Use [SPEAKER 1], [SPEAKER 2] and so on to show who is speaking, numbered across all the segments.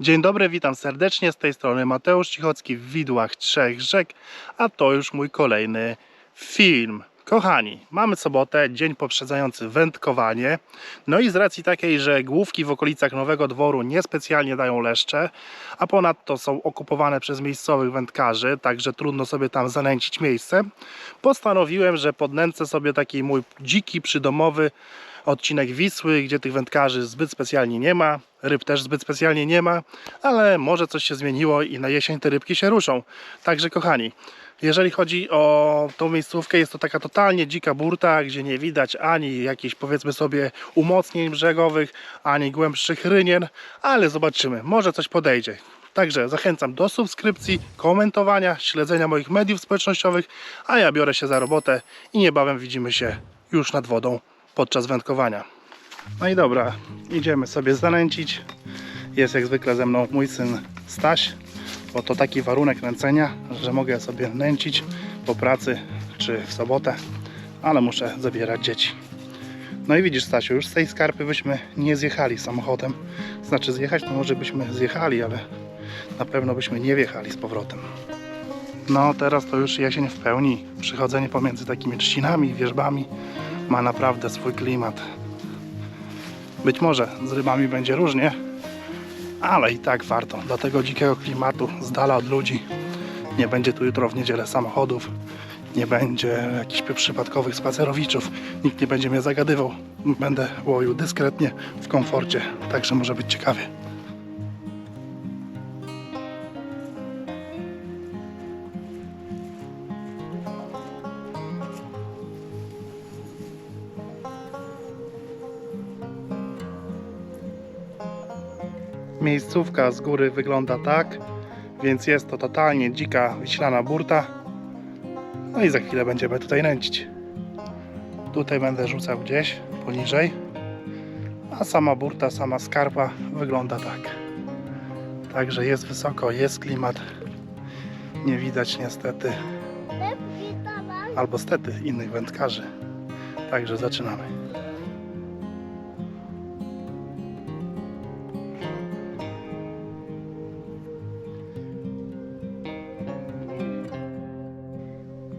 [SPEAKER 1] Dzień dobry, witam serdecznie. Z tej strony Mateusz Cichocki w Widłach Trzech Rzek, a to już mój kolejny film. Kochani, mamy sobotę, dzień poprzedzający wędkowanie. No i z racji takiej, że główki w okolicach Nowego Dworu niespecjalnie dają leszcze, a ponadto są okupowane przez miejscowych wędkarzy, także trudno sobie tam zanęcić miejsce, postanowiłem, że podnęcę sobie taki mój dziki, przydomowy odcinek Wisły, gdzie tych wędkarzy zbyt specjalnie nie ma, ryb też zbyt specjalnie nie ma, ale może coś się zmieniło i na jesień te rybki się ruszą. Także kochani, jeżeli chodzi o tą miejscówkę, jest to taka totalnie dzika burta, gdzie nie widać ani jakichś powiedzmy sobie umocnień brzegowych, ani głębszych rynien, ale zobaczymy, może coś podejdzie. Także zachęcam do subskrypcji, komentowania, śledzenia moich mediów społecznościowych, a ja biorę się za robotę i niebawem widzimy się już nad wodą podczas wędkowania. No i dobra, idziemy sobie zanęcić. Jest jak zwykle ze mną mój syn Staś, bo to taki warunek nęcenia, że mogę sobie nęcić po pracy czy w sobotę, ale muszę zabierać dzieci. No i widzisz Stasiu, już z tej skarpy byśmy nie zjechali samochodem. Znaczy zjechać to może byśmy zjechali, ale na pewno byśmy nie wjechali z powrotem. No teraz to już jesień w pełni. Przychodzenie pomiędzy takimi trzcinami, wierzbami ma naprawdę swój klimat. Być może z rybami będzie różnie, ale i tak warto. Do tego dzikiego klimatu, z dala od ludzi. Nie będzie tu jutro w niedzielę samochodów, nie będzie jakichś przypadkowych spacerowiczów, nikt nie będzie mnie zagadywał. Będę łowił dyskretnie, w komforcie, także może być ciekawie. Miejscówka z góry wygląda tak, więc jest to totalnie dzika, wiślana burta. No i za chwilę będziemy tutaj nęcić. Tutaj będę rzucał gdzieś poniżej, a sama burta, sama skarpa wygląda tak. Także jest wysoko, jest klimat. Nie widać niestety, albo stety innych wędkarzy. Także zaczynamy.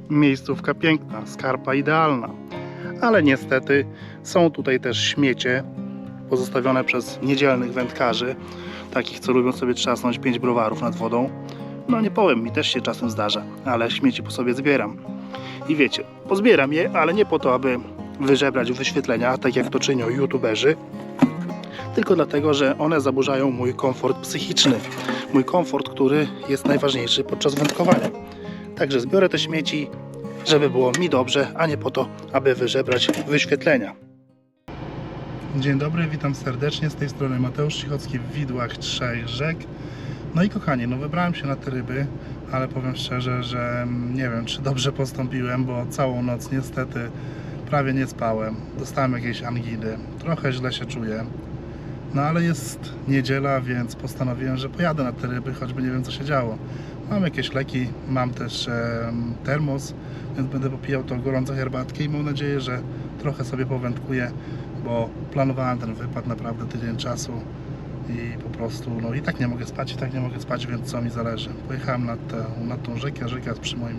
[SPEAKER 1] Miejscówka piękna, skarpa idealna. Ale niestety są tutaj też śmiecie pozostawione przez niedzielnych wędkarzy, takich co lubią sobie trzasnąć pięć browarów nad wodą. No nie powiem, mi też się czasem zdarza, ale śmieci po sobie zbieram. I wiecie, pozbieram je, ale nie po to, aby wyżebrać wyświetlenia, tak jak to czynią youtuberzy, tylko dlatego, że one zaburzają mój komfort psychiczny. Mój komfort, który jest najważniejszy podczas wędkowania. Także zbiorę te śmieci, żeby było mi dobrze, a nie po to, aby wyżebrać wyświetlenia. Dzień dobry, witam serdecznie. Z tej strony Mateusz Cichocki w Widłach Trzech Rzek. No i kochani, no wybrałem się na te ryby, ale powiem szczerze, że nie wiem, czy dobrze postąpiłem, bo całą noc niestety prawie nie spałem. Dostałem jakieś angidy, trochę źle się czuję. No ale jest niedziela, więc postanowiłem, że pojadę na te ryby, choćby nie wiem co się działo. Mam jakieś leki, mam też termos, więc będę popijał tą gorącą herbatkę i mam nadzieję, że trochę sobie powędkuję, bo planowałem ten wypad naprawdę tydzień czasu i po prostu, no i tak nie mogę spać, i tak nie mogę spać, więc co mi zależy. Pojechałem nad, tę- nad tą rzekę, rzeka jest przy moim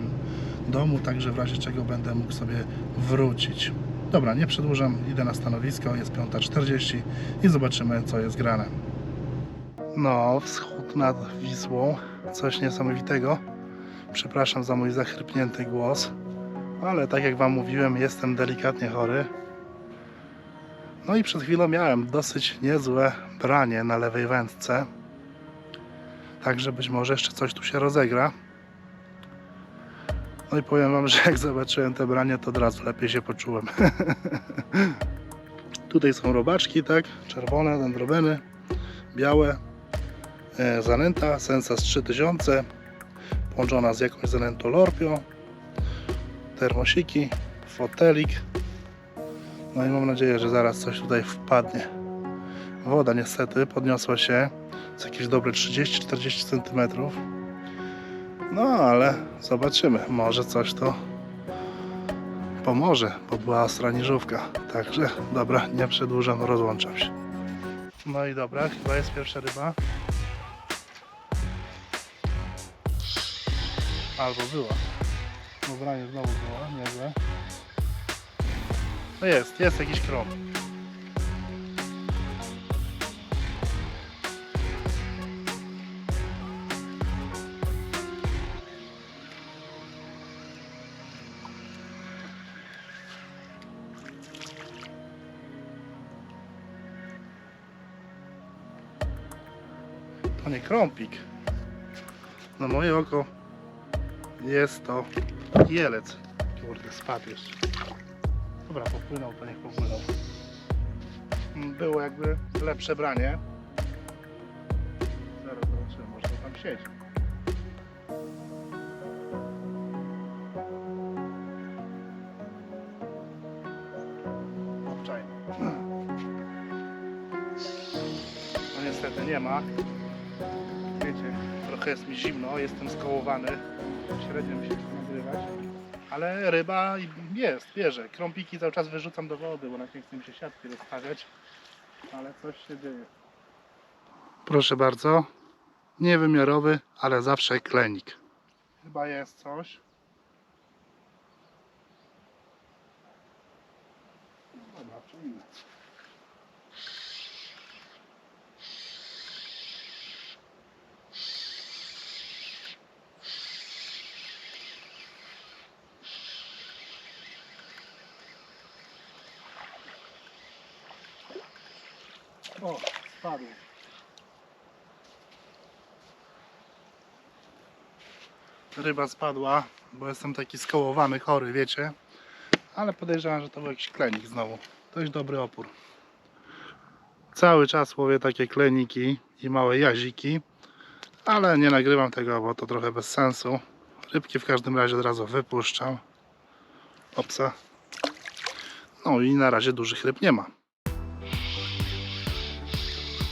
[SPEAKER 1] domu, także w razie czego będę mógł sobie wrócić. Dobra, nie przedłużam, idę na stanowisko, jest 5.40 i zobaczymy co jest grane. No, wschód nad Wisłą, coś niesamowitego. Przepraszam za mój zachrypnięty głos, ale tak jak Wam mówiłem, jestem delikatnie chory. No i przed chwilą miałem dosyć niezłe branie na lewej wędce. Także być może jeszcze coś tu się rozegra. No i powiem Wam, że jak zobaczyłem te branie, to od razu lepiej się poczułem. Tutaj są robaczki, tak? Czerwone, dendrobeny, białe. E, zanęta Sensas 3000 połączona z jakąś zanętą Lorpio. Termosiki, fotelik. No i mam nadzieję, że zaraz coś tutaj wpadnie. Woda niestety podniosła się z jakieś dobre 30-40 cm. No ale zobaczymy, może coś to pomoże, bo była ostra niżówka. Także dobra, nie przedłużam, rozłączam się. No i dobra, chyba jest pierwsza ryba. Albo była. Ubranie znowu było, niezłe. No jest, jest jakiś krąg. To nie krąpik. Na moje oko jest to jelec. Kurde, spadł jeszcze. Dobra, popłynął, to niech popłynął. Było jakby lepsze branie. Zaraz zobaczymy, może to tam siedzi. No niestety nie ma. Trochę jest mi zimno, jestem skołowany. Średnio mi się chce nagrywać. Ale ryba jest, bierze. Krąpiki cały czas wyrzucam do wody, bo na nie chce mi się siatki rozstawiać. Ale coś się dzieje. Proszę bardzo. Niewymiarowy, ale zawsze klenik. Chyba jest coś. Dobra, przyjmę. O, spadł. Ryba spadła, bo jestem taki skołowany, chory, wiecie. Ale podejrzewam, że to był jakiś klenik znowu. Dość dobry opór. Cały czas łowię takie kleniki i małe jaziki, ale nie nagrywam tego, bo to trochę bez sensu. Rybki w każdym razie od razu wypuszczam. Opsa. No i na razie dużych ryb nie ma.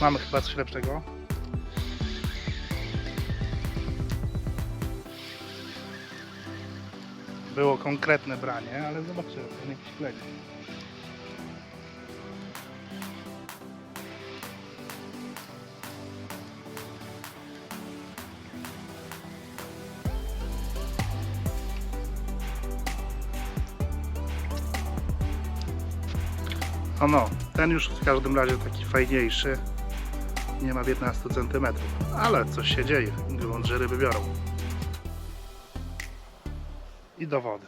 [SPEAKER 1] Mamy chyba coś lepszego. Było konkretne branie, ale zobaczymy, ten jakiś klenik. O no, ten już w każdym razie taki fajniejszy. Nie ma 15 cm, ale coś się dzieje. Grunt, że ryby biorą. I do wody.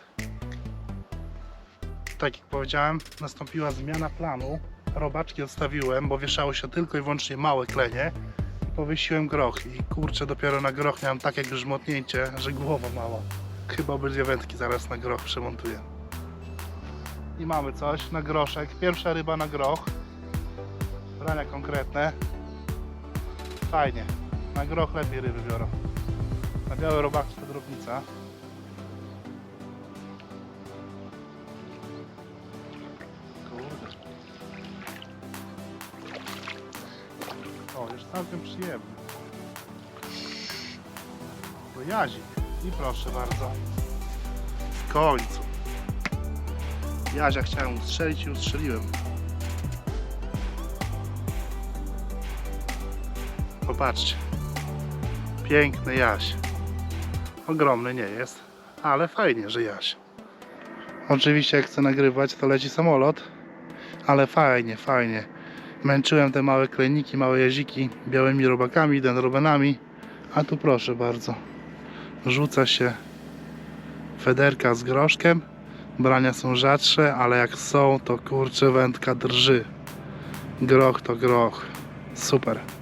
[SPEAKER 1] Tak jak powiedziałem, nastąpiła zmiana planu. Robaczki odstawiłem, bo wieszało się tylko i wyłącznie małe klenie. Powiesiłem groch. I kurczę, dopiero na groch miałem takie grzmotnięcie, że głowa mała. Chyba obydwie wędki zaraz na groch przemontuję. I mamy coś na groszek. Pierwsza ryba na groch. Brania konkretne. Fajnie. Na groch lepiej ryby biorą. Na białe robaki to drobnica. O, już całkiem przyjemny. To jazik. I proszę bardzo. W końcu. Jazia chciałem ustrzelić i ustrzeliłem. Popatrzcie. Piękny jaś. Ogromny nie jest, ale fajnie, że jaś. Oczywiście jak chcę nagrywać, to leci samolot, ale fajnie, fajnie. Męczyłem te małe klejniki, małe jaziki białymi robakami, dendrobenami, a tu proszę bardzo. Rzuca się federka z groszkiem. Brania są rzadsze, ale jak są, to kurczę wędka drży. Groch to groch. Super.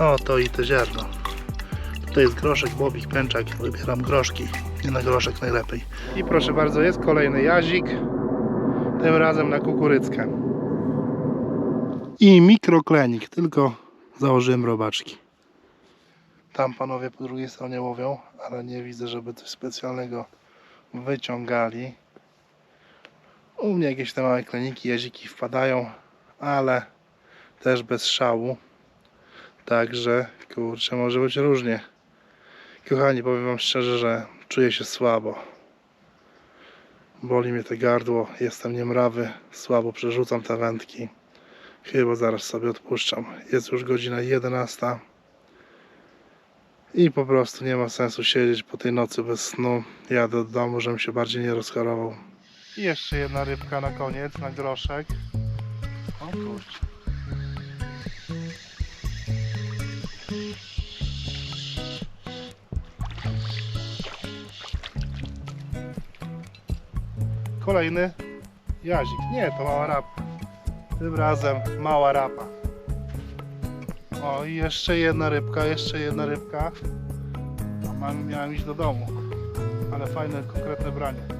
[SPEAKER 1] O, to i te ziarno. Tutaj jest groszek, bobik, pęczak. Wybieram groszki. Nie na groszek najlepiej. I proszę bardzo, jest kolejny jazik. Tym razem na kukuryckę. I mikroklenik, tylko założyłem robaczki. Tam panowie po drugiej stronie łowią, ale nie widzę, żeby coś specjalnego wyciągali. U mnie jakieś te małe kleniki, jaziki wpadają, ale też bez szału. Także, kurczę, może być różnie. Kochani, powiem wam szczerze, że czuję się słabo. Boli mnie te gardło, jestem niemrawy, słabo przerzucam te wędki. Chyba zaraz sobie odpuszczam. Jest już godzina 11. I po prostu nie ma sensu siedzieć po tej nocy bez snu. Jadę do domu, żebym się bardziej nie rozchorował. I jeszcze jedna rybka na koniec, na groszek. O kurczę. Kolejny jazik. Nie, to mała rapa. Tym razem mała rapa. O, i jeszcze jedna rybka, jeszcze jedna rybka. Mam, miałem iść do domu. Ale fajne, konkretne branie.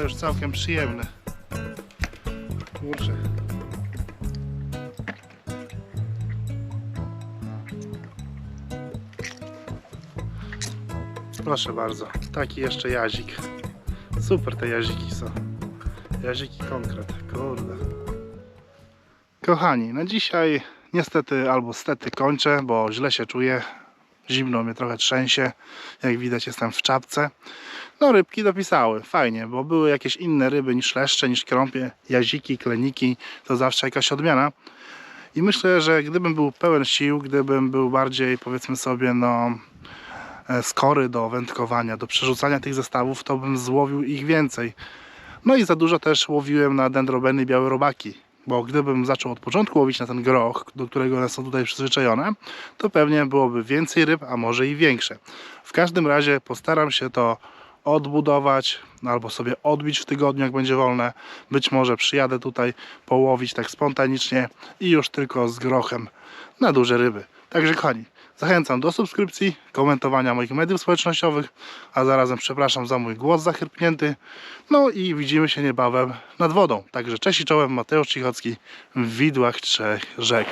[SPEAKER 1] To już całkiem przyjemny. Kurczę. Proszę bardzo, taki jeszcze jazik. Super te jaziki są. Jaziki konkret, kurde. Kochani, na dzisiaj niestety albo stety kończę, bo źle się czuję. Zimno mnie trochę trzęsie. Jak widać jestem w czapce. No rybki dopisały, fajnie, bo były jakieś inne ryby niż leszcze, niż krąpie, jaziki, kleniki, to zawsze jakaś odmiana. I myślę, że gdybym był pełen sił, gdybym był bardziej powiedzmy sobie no e, skory do wędkowania, do przerzucania tych zestawów, to bym złowił ich więcej. No i za dużo też łowiłem na dendrobeny białe robaki, bo gdybym zaczął od początku łowić na ten groch, do którego one są tutaj przyzwyczajone, to pewnie byłoby więcej ryb, a może i większe. W każdym razie postaram się to odbudować albo sobie odbić w tygodniu, jak będzie wolne. Być może przyjadę tutaj połowić tak spontanicznie i już tylko z grochem na duże ryby. Także kochani, zachęcam do subskrypcji, komentowania moich mediów społecznościowych, a zarazem przepraszam za mój głos zachrypnięty. No i widzimy się niebawem nad wodą. Także cześć i czołem, Mateusz Cichocki w Widłach Trzech Rzek.